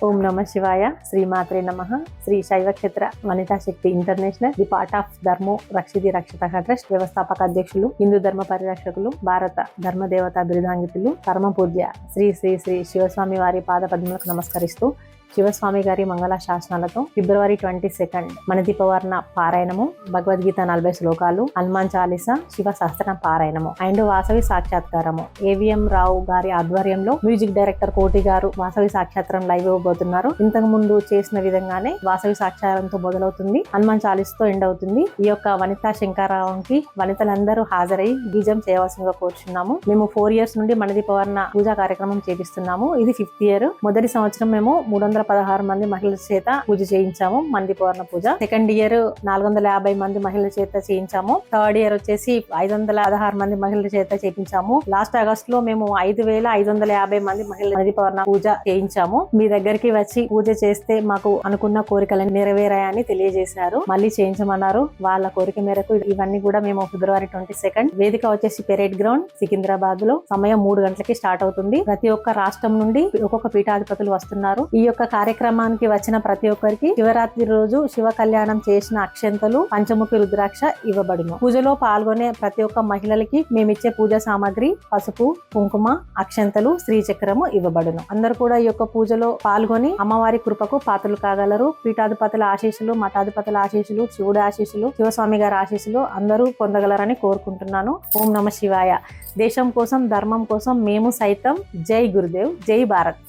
ఓం నమ శివాయ. శ్రీమాత్రే నమ. శ్రీ శైవక్షేత్ర వనితా శక్తి ఇంటర్నేషనల్ ది పార్ట్ ఆఫ్ ధర్మో రక్షితి రక్షత ట్రస్ట్ వ్యవస్థాపక అధ్యక్షులు హిందూ ధర్మ పరిరక్షకులు భారత ధర్మ దేవత బిరుదాంగితులు పరమ పూజ్య శ్రీ శ్రీ శ్రీ శివస్వామి వారి పాద పద్మలకు నమస్కరిస్తూ శివస్వామి గారి మంగళ శాసనాలతో ఫిబ్రవరి ట్వంటీ సెకండ్ మనదీపవర్ణ పారాయణము భగవద్గీత నలభై శ్లోకాలు హనుమాన్ చాలీస శివ సహస్ర పారాయణము అండ్ వాసవి సాక్షాత్కారము. ఏవిఎం రావు గారి ఆధ్వర్యంలో మ్యూజిక్ డైరెక్టర్ కోటి గారు వాసవి సాక్షాత్రం లైవ్ ఇవ్వబోతున్నారు. ఇంతకు ముందు చేసిన విధంగానే వాసవి సాక్షాత్కారంతో మొదలవుతుంది హనుమాన్ చాలీస్తో ఎండ్ అవుతుంది. ఈ యొక్క వనితా శంకరరావుకి వనితలందరూ హాజరై బీజం చేయవలసిందిగా కోరుచున్నాము. మేము ఫోర్ ఇయర్స్ నుండి మనదీపవర్ణ పూజా కార్యక్రమం చేపిస్తున్నాము. ఇది ఫిఫ్త్ ఇయర్. మొదటి సంవత్సరం మేము మూడు వందల పదహారు మంది మహిళల చేత పూజ చేయించాము మంది పూర్ణ పూజ. సెకండ్ ఇయర్ నాలుగు వందల యాభై మంది మహిళల చేత చేయించాము. థర్డ్ ఇయర్ వచ్చేసి ఐదు వందల పదహారు మంది మహిళల చేత చేయించాము. లాస్ట్ ఆగస్ట్లో మేము ఐదు వేల ఐదు వందల యాభై మంది మహిళల మందిపవర్ణ పూజ చేయించాము. మీ దగ్గరికి వచ్చి పూజ చేస్తే మాకు అనుకున్న కోరికలను నెరవేరాయని తెలియజేశారు. మళ్ళీ చేయించమన్నారు. వాళ్ళ కోరిక మేరకు ఇవన్నీ కూడా మేము ఫిబ్రవరి ట్వంటీ సెకండ్ వేదిక వచ్చేసి పెరేడ్ గ్రౌండ్ సికింద్రాబాద్లో సమయం మూడు గంటలకి స్టార్ట్ అవుతుంది. ప్రతి ఒక్క రాష్ట్రం నుండి ఒక్కొక్క పీఠాధిపతులు వస్తున్నారు. ఈ యొక్క కార్యక్రమానికి వచ్చిన ప్రతి ఒక్కరికి శివరాత్రి రోజు శివ కళ్యాణం చేసిన అక్షంతలు పంచముఖి రుద్రాక్ష ఇవ్వబడును. పూజలో పాల్గొనే ప్రతి ఒక్క మహిళలకి మేమిచ్చే పూజా సామాగ్రి పసుపు కుంకుమ అక్షంతలు శ్రీచక్రము ఇవ్వబడును. అందరూ కూడా ఈ యొక్క పూజలో పాల్గొని అమ్మవారి కృపకు పాత్రలు కాగలరు. పీఠాధిపతుల ఆశీస్సులు మఠాధిపతుల ఆశీస్సులు శివుడి ఆశీస్సులు శివస్వామి గారి ఆశీస్సులు అందరూ పొందగలరని కోరుకుంటున్నాను. ఓం నమ శివాయ. దేశం కోసం ధర్మం కోసం మేము సైతం జై గురుదేవ్ జై భారత్.